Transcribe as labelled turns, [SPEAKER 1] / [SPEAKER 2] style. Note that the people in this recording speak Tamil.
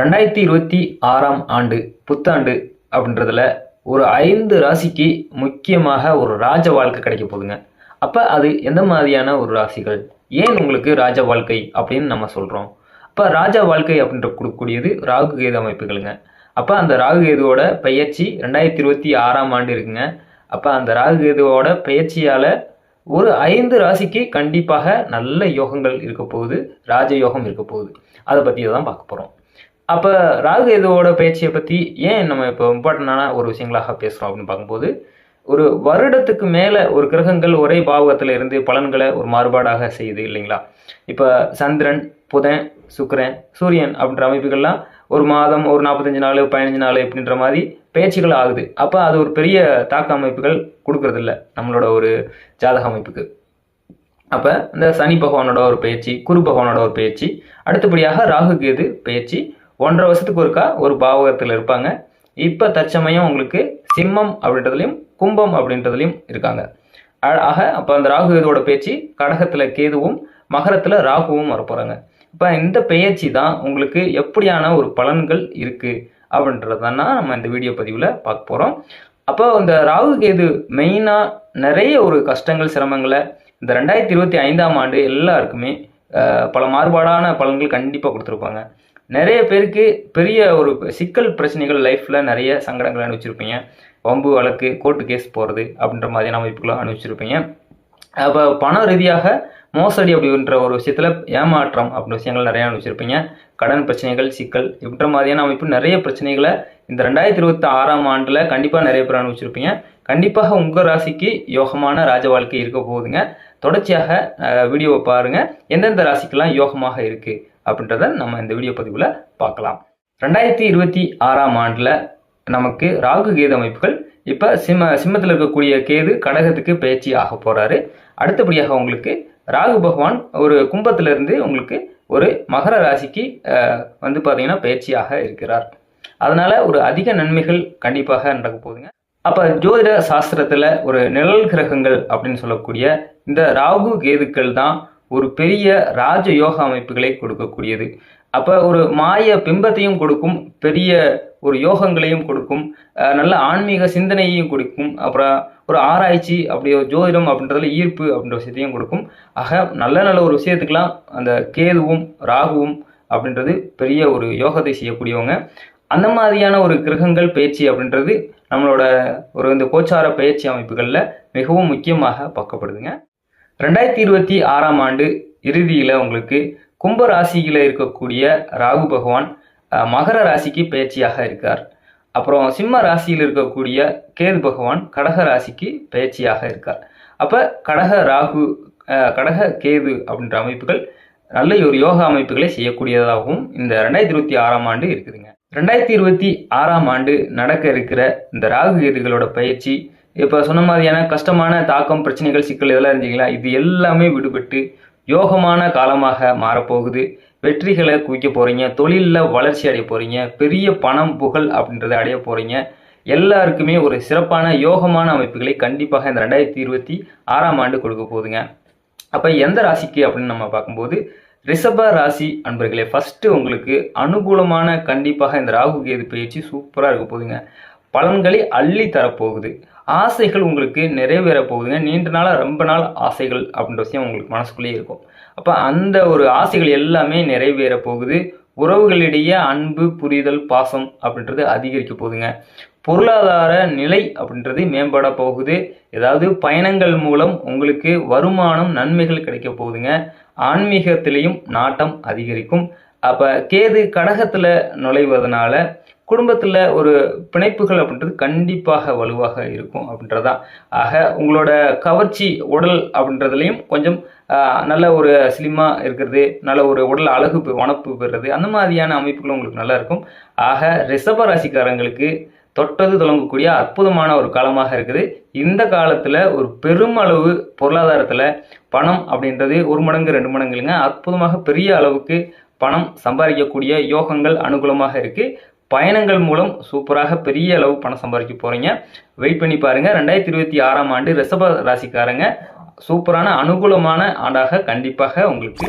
[SPEAKER 1] ரெண்டாயிரத்தி இருபத்தி ஆறாம் ஆண்டு புத்தாண்டு அப்படின்றதுல ஒரு ஐந்து ராசிக்கு முக்கியமாக ஒரு ராஜ வாழ்க்கை கிடைக்க போகுதுங்க. அப்போ அது எந்த மாதிரியான ஒரு ராசிகள்? ஏன் உங்களுக்கு ராஜ வாழ்க்கை அப்படின்னு நம்ம சொல்கிறோம் அப்போ ராஜ வாழ்க்கை அப்படின்ற கொடுக்கக்கூடியது ராகு கேது அமைப்புகளுங்க. அப்போ அந்த ராகு கேதுவோட பயிற்சி ரெண்டாயிரத்தி இருபத்தி ஆறாம் ஆண்டு இருக்குங்க. அப்போ அந்த ராகு கேதுவோட பயிற்சியால் ஒரு ஐந்து ராசிக்கு கண்டிப்பாக நல்ல யோகங்கள் இருக்க போகுது ராஜ யோகம் இருக்க போகுது. அதை பற்றி தான் பார்க்க போகிறோம் அப்போ ராகு கேதுவோட பேச்சியை பற்றி ஏன் நம்ம இப்போ இம்பார்ட்டண்டான ஒரு விஷயங்களாக பேசுகிறோம் அப்படின்னு பார்க்கும்போது ஒரு வருடத்துக்கு மேலே ஒரு கிரகங்கள் ஒரே பாவகத்தில் இருந்து பலன்களை ஒரு மாறுபாடாக செய்யுது இல்லைங்களா? இப்போ சந்திரன் புதன் சுக்கரன் சூரியன் அப்படின்ற அமைப்புகள்லாம் ஒரு மாதம் ஒரு நாற்பத்தஞ்சு நாள் பதினஞ்சு நாள் அப்படின்ற மாதிரி பேச்சுகள் ஆகுது. அப்போ அது ஒரு பெரிய தாக்க அமைப்புகள் கொடுக்கறதில்ல நம்மளோட ஒரு ஜாதக அமைப்புக்கு. அப்போ இந்த சனி பகவானோட ஒரு பயிற்சி குரு பகவானோட ஒரு பயிற்சி அடுத்தபடியாக ராகு கேது பயிற்சி ஒன்றரை வருஷத்துக்கு ஒருக்கா ஒரு பாவகத்தில் இருப்பாங்க. இப்போ தற்சமயம் உங்களுக்கு சிம்மம் அப்படின்றதுலையும் கும்பம் அப்படின்றதுலையும் இருக்காங்க. ஆக அப்போ அந்த ராகு கேதுவோட பேச்சு கடகத்தில் கேதுவும் மகரத்தில் ராகுவும் வரப்போகிறாங்க இப்போ இந்த பெயர்ச்சி தான் உங்களுக்கு எப்படியான ஒரு பலன்கள் இருக்குது அப்படின்றதுனா நம்ம இந்த வீடியோ பதிவில் பார்க்க போகிறோம் அப்போ இந்த ராகு கேது மெயினாக நிறைய ஒரு கஷ்டங்கள் சிரமங்களை இந்த ரெண்டாயிரத்தி இருபத்தி ஐந்தாம் ஆண்டு எல்லாருக்குமே பல மாறுபாடான பலன்கள் கண்டிப்பாக கொடுத்துருப்பாங்க. நிறைய பேருக்கு பெரிய ஒரு சிக்கல் பிரச்சனைகள் லைஃப்பில் நிறைய சங்கடங்களை அனுப்பிச்சிருப்பீங்க வம்பு வழக்கு கோர்ட்டு கேஸ் போகிறது அப்படின்ற மாதிரியான அமைப்புகளும் அனுப்பிச்சிருப்பீங்க அப்போ பண ரீதியாக மோசடி அப்படின்ற ஒரு விஷயத்தில் ஏமாற்றம் அப்படின்ற விஷயங்கள் நிறையா அனுப்பிச்சிருப்பீங்க கடன் பிரச்சனைகள் சிக்கல் இப்படின்ற மாதிரியான அமைப்பு நிறைய பிரச்சனைகளை இந்த ரெண்டாயிரத்தி இருபத்தி ஆறாம் ஆண்டில் கண்டிப்பாக நிறைய பேர் அனுபவிச்சிருப்பீங்க. கண்டிப்பாக உங்கள் ராசிக்கு யோகமான ராஜ வாழ்க்கை இருக்க போகுதுங்க. தொடர்ச்சியாக வீடியோவை பாருங்கள் எந்தெந்த ராசிக்கெல்லாம் யோகமாக இருக்குது அப்படின்றத நம்ம இந்த வீடியோ பதிவில் பார்க்கலாம். ரெண்டாயிரத்தி இருபத்தி ஆறாம் ஆண்டில் நமக்கு ராகு கேது அமைப்புகள் இப்போ சிம்ம சிம்மத்தில் இருக்கக்கூடிய கேது கடகத்துக்கு பயிற்சி ஆக போகிறாரு அடுத்தபடியாக உங்களுக்கு ராகு பகவான் ஒரு கும்பத்திலிருந்து உங்களுக்கு ஒரு மகர ராசிக்கு வந்து பார்த்தீங்கன்னா பயிற்சியாக இருக்கிறார். அதனால ஒரு அதிக நன்மைகள் கண்டிப்பாக நடக்க போகுதுங்க. அப்போ ஜோதிட சாஸ்திரத்தில் ஒரு நிழல் கிரகங்கள் அப்படின்னு சொல்லக்கூடிய இந்த ராகு கேதுக்கள் தான் ஒரு பெரிய ராஜ யோக அமைப்புகளை கொடுக்கக்கூடியது. அப்போ ஒரு மாய பிம்பத்தையும் கொடுக்கும் பெரிய ஒரு யோகங்களையும் கொடுக்கும் நல்ல ஆன்மீக சிந்தனையையும் கொடுக்கும் அப்புறம் ஒரு ஆராய்ச்சி அப்படி ஒரு ஜோதிடம் அப்படின்றதுல ஈர்ப்பு அப்படின்ற விஷயத்தையும் கொடுக்கும். ஆக நல்ல நல்ல ஒரு விஷயத்துக்கெல்லாம் அந்த கேதுவும் ராகுவும் அப்படின்றது பெரிய ஒரு யோகத்தை செய்யக்கூடியவங்க. அந்த மாதிரியான ஒரு கிரகங்கள் பயிற்சி அப்படின்றது நம்மளோட ஒரு இந்த கோச்சார பயிற்சி அமைப்புகளில் மிகவும் முக்கியமாக பார்க்கப்படுதுங்க. ரெண்டாயிரத்தி இருபத்தி ஆறாம் ஆண்டு இறுதியில் உங்களுக்கு கும்ப ராசியில் இருக்கக்கூடிய ராகு பகவான் மகர ராசிக்கு பயிற்சியாக இருக்கார். அப்புறம் சிம்ம ராசியில் இருக்கக்கூடிய கேது பகவான் கடக ராசிக்கு பயிற்சியாக இருக்கார். அப்போ கடக ராகு கடக கேது அப்படின்ற அமைப்புகள் நல்ல ஒரு யோகா அமைப்புகளை செய்யக்கூடியதாகவும் இந்த ரெண்டாயிரத்தி இருபத்தி ஆறாம் ஆண்டு இருக்குதுங்க. ரெண்டாயிரத்தி இருபத்தி ஆறாம் ஆண்டு நடக்க இருக்கிற இந்த ராகு கேதுகளோட பயிற்சி இப்போ சொன்ன மாதிரியான கஷ்டமான தாக்கம் பிரச்சனைகள் சிக்கல் இதெல்லாம் இருந்தீங்களா? இது எல்லாமே விடுபட்டு யோகமான காலமாக மாறப்போகுது. வெற்றிகளை குவிக்க போகிறீங்க தொழிலில் வளர்ச்சி அடைய போகிறீங்க பெரிய பணம் புகழ் அப்படின்றத அடைய போகிறீங்க எல்லாருக்குமே ஒரு சிறப்பான யோகமான அமைப்புகளை கண்டிப்பாக இந்த ரெண்டாயிரத்தி இருபத்தி ஆறாம் ஆண்டு கொடுக்க போகுதுங்க. அப்போ எந்த ராசிக்கு அப்படின்னு நம்ம பார்க்கும்போது ரிஷப ராசி அன்பர்களே ஃபஸ்ட்டு உங்களுக்கு அனுகூலமான கண்டிப்பாக இந்த ராகு கேது பயிற்சி சூப்பராக இருக்க போகுதுங்க. பலன்களை அள்ளி தரப்போகுது. ஆசைகள் உங்களுக்கு நிறைவேற போகுதுங்க. நீண்ட நாளாக ரொம்ப நாள் ஆசைகள் அப்படின்ற விஷயம் உங்களுக்கு மனசுக்குள்ளேயே இருக்கும். அப்போ அந்த ஒரு ஆசைகள் எல்லாமே நிறைவேற போகுது. உறவுகளிடையே அன்பு புரிதல் பாசம் அப்படின்றது அதிகரிக்க போகுதுங்க. பொருளாதார நிலை அப்படின்றது மேம்பட போகுது. ஏதாவது பயணங்கள் மூலம் உங்களுக்கு வருமானம் நன்மைகள் கிடைக்க போகுதுங்க. ஆன்மீகத்திலையும் நாட்டம் அதிகரிக்கும். அப்போ கேது கடகத்தில் நுழைவதனால குடும்பத்தில் ஒரு பிணைப்புகள் அப்படின்றது கண்டிப்பாக வலுவாக இருக்கும் அப்படின்றதான் ஆக உங்களோட கவர்ச்சி உடல் அப்படின்றதுலையும் கொஞ்சம் நல்ல ஒரு ஸ்லிம்மாக இருக்கிறது நல்ல ஒரு உடல் அழகு வனப்பு பெறுறது அந்த மாதிரியான அமைப்புகள் உங்களுக்கு நல்லா இருக்கும். ஆக ரிஷப ராசிக்காரங்களுக்கு தொட்டது தொடங்கக்கூடிய அற்புதமான ஒரு காலமாக இருக்குது. இந்த காலத்தில் ஒரு பெருமளவு பொருளாதாரத்தில் பணம் அப்படின்றது ஒரு மடங்கு ரெண்டு மடங்குங்க. அற்புதமாக பெரிய அளவுக்கு பணம் சம்பாதிக்கக்கூடிய யோகங்கள் அனுகூலமாக இருக்குது பயணங்கள் மூலம் சூப்பராக பெரிய அளவு பணம் சம்பாதிக்க போகிறீங்க வெயிட் பண்ணி பாருங்கள் ரெண்டாயிரத்தி இருபத்தி ஆறாம் ஆண்டு ரிஷப ராசிக்காரங்க. சூப்பரான அனுகூலமான ஆண்டாக கண்டிப்பாக உங்களுக்கு